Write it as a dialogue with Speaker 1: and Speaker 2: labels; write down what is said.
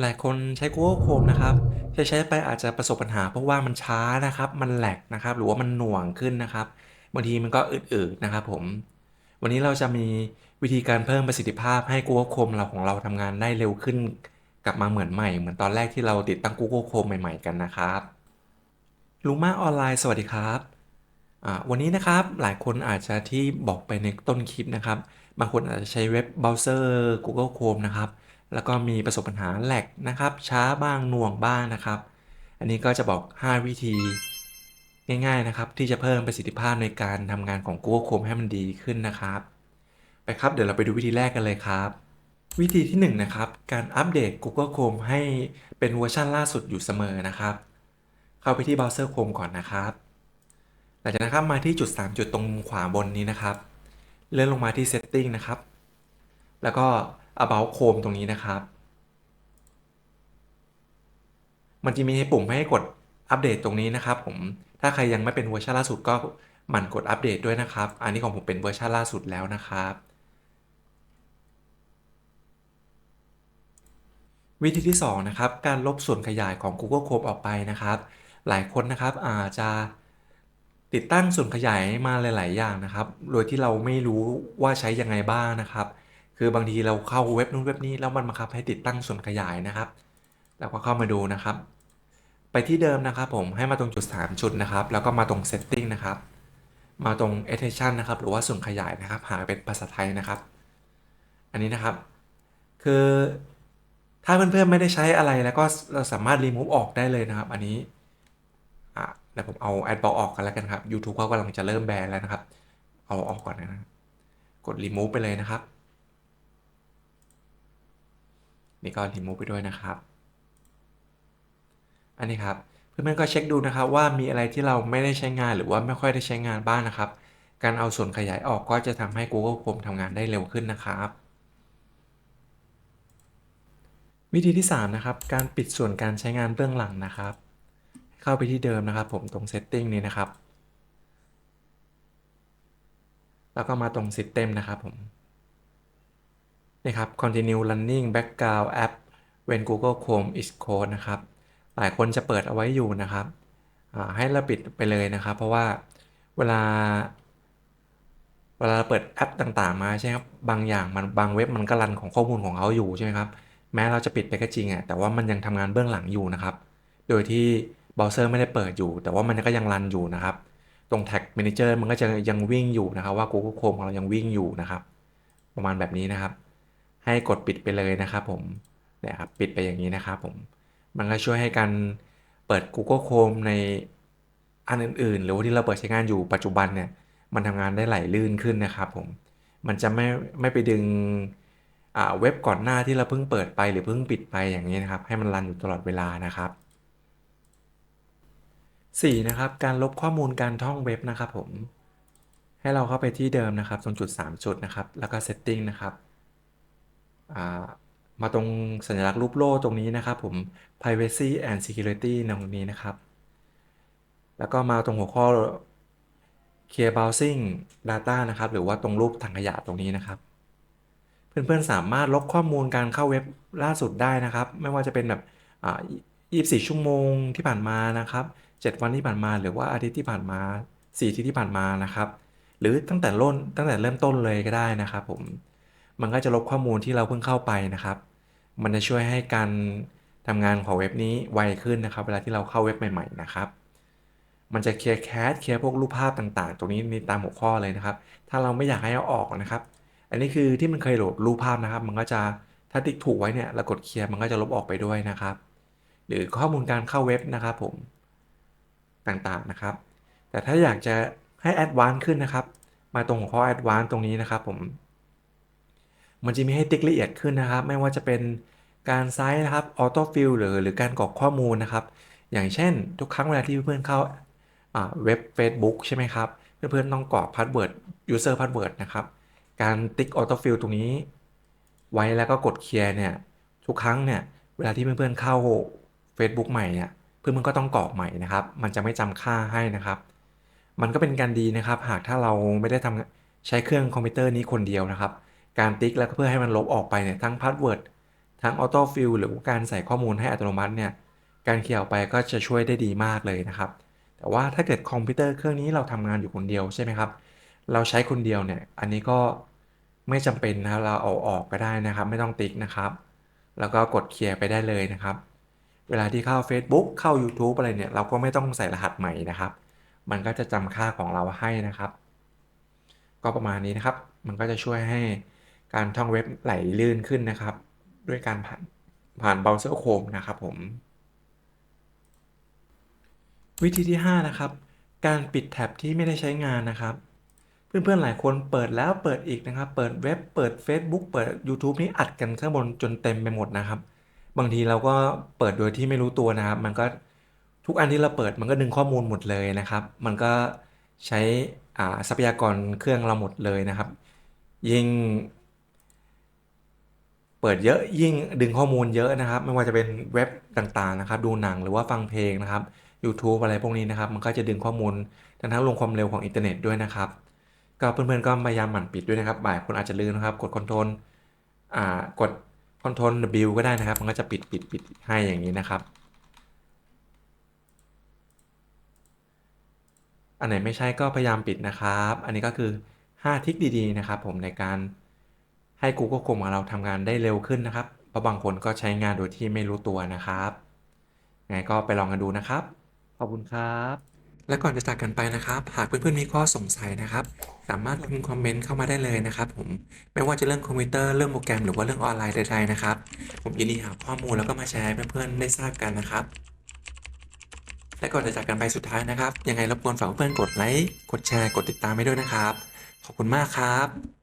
Speaker 1: หลายคนใช้ Google Chrome นะครับใช้ๆไปอาจจะประสบปัญหาเพราะว่ามันช้านะครับ มัน lag นะครับ หรือว่ามันหน่วงขึ้นนะครับ บางทีมันก็อืดๆนะครับผม วันนี้เราจะมีวิธีการเพิ่มประสิทธิภาพให้ Google Chrome เราของเราทำงานได้เร็วขึ้น กลับมาเหมือนใหม่ เหมือนตอนแรกที่เราติดตั้ง Google Chrome ใหม่ๆกันนะครับลุงมาออนไลน์สวัสดีครับวันนี้นะครับหลายคนอาจจะที่บอกไปในต้นคลิปนะครับ บางคนอาจจะใช้เว็บเบราว์เซอร์ Google Chrome นะครับ แล้วก็มีประสบปัญหา lag นะครับ ช้าบ้างหน่วงบ้างนะครับ อันนี้ก็จะบอก 5 วิธีง่ายๆนะครับ ที่จะเพิ่มประสิทธิภาพในการทำงานของ Google Chrome ให้มันดีขึ้นนะครับ ไปครับเดี๋ยวเราไปดูวิธีแรกกันเลยครับ วิธีที่1นะครับการอัปเดต Google Chrome ให้เป็นเวอร์ชันล่าสุดอยู่เสมอนะครับ เข้าไปที่เบราว์เซอร์ Chrome ก่อนนะครับหลังจากนั้นครับมาที่จุด 3 จุดตรงขวาบนนี้นะครับ เลื่อนลงมาที่ Setting นะครับ แล้วก็ About Chrome ตรงนี้นะครับ มันจะมีให้ปุ่มให้กดอัปเดตตรงนี้นะครับผม ถ้าใครยังไม่เป็นเวอร์ชันล่าสุดก็หมั่นกดอัปเดตด้วยนะครับ อันนี้ของผมเป็นเวอร์ชันล่าสุดแล้วนะครับ วิธีที่ 2 นะครับ การลบส่วนขยายของ Google Chrome ออกไปนะครับ หลายคนนะครับอาจจะติดตั้งส่วนขยายมาหลาย ๆ อย่างนะครับ โดยที่เราไม่รู้ว่าใช้ยังไงบ้างนะครับ คือบางทีเราเข้าเว็บนู้นเว็บนี้แล้วมันบังคับให้ติดตั้งส่วนขยายนะครับเราก็เข้ามาดูนะครับ ไปที่เดิมนะครับ ผมให้มาตรงจุด3จุดนะครับ แล้วก็มาตรง setting นะครับ มาตรง extension นะครับ หรือว่าส่วนขยายนะครับ หาเป็นภาษาไทยนะครับ อันนี้นะครับ คือถ้าเพื่อนๆไม่ได้ใช้อะไรแล้วก็เราสามารถ remove ออกได้เลยนะครับ อันนี้อะเดี๋ยวผมเอา adblock ออกกันแล้วกันครับ YouTube เขากำลังจะเริ่มแบนแล้วนะครับ เอาออกก่อนนะ กด remove ไปเลยนะครับ นี่ก็ remove ไปด้วยนะครับ อันนี้ครับ เพื่อนๆก็เช็คดูนะครับว่ามีอะไรที่เราไม่ได้ใช้งานหรือว่าไม่ค่อยได้ใช้งานบ้างนะครับ การเอาส่วนขยายออกก็จะทำให้ Google Chrome ทำงานได้เร็วขึ้นนะครับวิธีที่ 3 นะครับ การปิดส่วนการใช้งานเบื้องหลังนะครับ เข้าไปที่เดิมนะครับ ผมตรง setting นี้นะครับ แล้วก็มาตรง system นะครับผม นี่ครับ continue running background app when Google Chrome is closed นะครับ หลายคนจะเปิดเอาไว้อยู่นะครับ ให้เราปิดไปเลยนะครับ เพราะว่าเวลา เวลาเราเปิดแอปต่างๆ มาใช่ไหมครับ บางอย่างมันบางเว็บมันก็รันของข้อมูลของเขาอยู่ใช่ไหมครับ แม้เราจะปิดไปก็จริงอะแต่ว่ามันยังทำงานเบื้องหลังอยู่นะครับ โดยที่เบราว์เซอร์ไม่ได้เปิดอยู่ แต่ว่ามันก็ยังรันอยู่นะครับ ตรง Tag Manager มันก็จะยังวิ่งอยู่นะครับว่า Google Chrome ของเรายังวิ่งอยู่นะครับ ประมาณแบบนี้นะครับ ให้กดปิดไปเลยนะครับผมเนี่ยครับปิดไปอย่างนี้นะครับผม มันก็ช่วยให้การเปิด Google Chrome ในอันอื่นๆ หรือว่าที่เราเปิดใช้งานอยู่ปัจจุบันเนี่ย มันทำงานได้ไหลลื่นขึ้นนะครับผม มันจะไม่ไม่ไปดึงเว็บก่อนหน้าที่เราเพิ่งเปิดไปหรือเพิ่งปิดไปอย่างนี้นะครับ ให้มันรันอยู่ตลอดเวลานะครับ 4. นะครับ การลบข้อมูลการท่องเว็บนะครับผม ให้เราเข้าไปที่เดิมนะครับ ตรงจุด 3 จุดนะครับ แล้วก็ setting นะครับ มาตรงสัญลักษณ์รูปโล่ตรงนี้นะครับผม privacy and security ตรงนี้นะครับ แล้วก็มาตรงหัวข้อ clear browsing data นะครับ หรือว่าตรงรูปถังขยะตรงนี้นะครับ เพื่อนๆสามารถลบข้อมูลการเข้าเว็บล่าสุดได้นะครับ ไม่ว่าจะเป็นแบบ24 ชั่วโมงที่ผ่านมานะครับ 7 วันที่ผ่านมา หรือว่าอาทิตย์ที่ผ่านมา 4 อาทิตย์ที่ผ่านมานะครับ หรือตั้งแต่ต้นตั้งแต่เริ่มต้นเลยก็ได้นะครับผม มันก็จะลบข้อมูลที่เราเพิ่งเข้าไปนะครับ มันจะช่วยให้การทำงานของเว็บนี้ไวขึ้นนะครับ เวลาที่เราเข้าเว็บใหม่ๆนะครับ มันจะเคลียร์แคชเคลียร์พวกรูปภาพต่างๆ ตรงนี้ในตามหัวข้อเลยนะครับ ถ้าเราไม่อยากให้เอาออกนะครับ อันนี้คือที่มันเคยโหลดรูปภาพนะครับ มันก็จะถ้าติ๊กถูกไว้เนี่ยเรากดเคลียร์มันก็จะลบออกไปด้วยนะครับ หรือข้อมูลการเข้าเว็บนะครับผมต่างๆนะครับ แต่ถ้าอยากจะให้แอดวานซ์ขึ้นนะครับ มาตรงหัวข้อแอดวานซ์ตรงนี้นะครับผม มันจะมีให้ติ๊กละเอียดขึ้นนะครับ ไม่ว่าจะเป็นการไซส์นะครับออโต้ฟิลหรือหรือการกรอกข้อมูลนะครับ อย่างเช่น ทุกครั้งเวลาที่เพื่อนเข้าเว็บ Facebook ใช่ไหมครับ เพื่อนๆต้องกรอกพาสเวิร์ด user password นะครับ การติ๊กออโต้ฟิลตรงนี้ ไว้แล้วก็กดเคลียร์เนี่ยทุกครั้งเนี่ยเวลาที่เพื่อนๆเข้า Facebook ใหม่เนี่ยเพื่อนๆก็ต้องกรอกใหม่นะครับ มันจะไม่จำค่าให้นะครับ มันก็เป็นการดีนะครับ หากถ้าเราไม่ได้ทำใช้เครื่องคอมพิวเตอร์นี้คนเดียวนะครับ การติ๊กแล้วก็เพื่อให้มันลบออกไปเนี่ยทั้งพาสเวิร์ดทั้งออโต้ฟิลหรือการใส่ข้อมูลให้อัตโนมัติเนี่ยการเคลียออกไปก็จะช่วยได้ดีมากเลยนะครับ แต่ว่าถ้าเกิดคอมพิวเตอร์เครื่องนี้เราทำงานอยู่คนเดียวใช่ไหมครับ เราใช้คนเดียวเนี่ยอันนี้ก็ไม่จำเป็นนะเราเอาออกก็ได้นะครับ ไม่ต้องติ๊กนะครับ แล้วก็กดเคลียร์ไปได้เลยนะครับ เวลาที่เข้า Facebook เข้า YouTube อะไรเนี่ยเราก็ไม่ต้องใส่รหัสใหม่นะครับ มันก็จะจำค่าของเราให้นะครับ ก็ประมาณนี้นะครับ มันก็จะช่วยให้ การท่องเว็บไหลลื่นขึ้นนะครับ ด้วยการผ่านผ่านเบราว์เซอร์โคมนะครับผม วิธีที่ 5 นะครับ การปิดแท็บที่ไม่ได้ใช้งานนะครับ เพื่อนๆหลายคนเปิดแล้วเปิดอีกนะครับ เปิดเว็บเปิด Facebook เปิด YouTube นี่อัดกันข้างบนจนเต็มไปหมดนะครับ บางทีเราก็เปิดโดยที่ไม่รู้ตัวนะครับ มันก็ทุกอันที่เราเปิดมันก็ดึงข้อมูลหมดเลยนะครับ มันก็ใช้อ่าทรัพยากรเครื่องเราหมดเลยนะครับ ยิ่ง เปิดเยอะยิ่งดึงข้อมูลเยอะนะครับ ไม่ว่าจะเป็นเว็บต่างๆนะครับ ดูหนังหรือว่าฟังเพลงนะครับ YouTube อะไรพวกนี้นะครับ มันก็จะดึงข้อมูลทั้งทั้งลงความเร็วของอินเทอร์เน็ตด้วยนะครับ ก็เพื่อนๆก็พยายามหมั่นปิดด้วยนะครับ บ่ายคนอาจจะลืมนะครับ กดคอนโทรลอ่ากดคอนโทรล W ก็ได้นะครับ มันก็จะปิดปิดปิดให้อย่างนี้นะครับ อันไหนไม่ใช่ก็พยายามปิดนะครับ อันนี้ก็คือ 5ทริคดีๆนะครับ ผมในการ ให้ Google Chrome ของเราทำงานได้เร็วขึ้นนะครับ เพราะบางคนก็ใช้งานโดยที่ไม่รู้ตัวนะครับไงก็ไปลองกันดูนะครับ ขอบคุณครับ และก่อนจะจากกันไปนะครับ หากเพื่อนๆมีข้อสงสัยนะครับ สามารถพิมพ์คอมเมนต์เข้ามาได้เลยนะครับ ผม ไม่ว่าจะเรื่องคอมพิวเตอร์เรื่องโปรแกรมหรือว่าเรื่องออนไลน์ใดๆนะครับ ผมยินดีหาข้อมูลแล้วก็มาแชร์ให้เพื่อนๆได้ทราบกันนะครับและก่อนจะจากกันไปสุดท้ายนะครับ ยังไงรบกวนฝากเพื่อนๆกดไลค์ กดแชร์ กดติดตามให้ด้วยนะครับ ขอบคุณมากครับ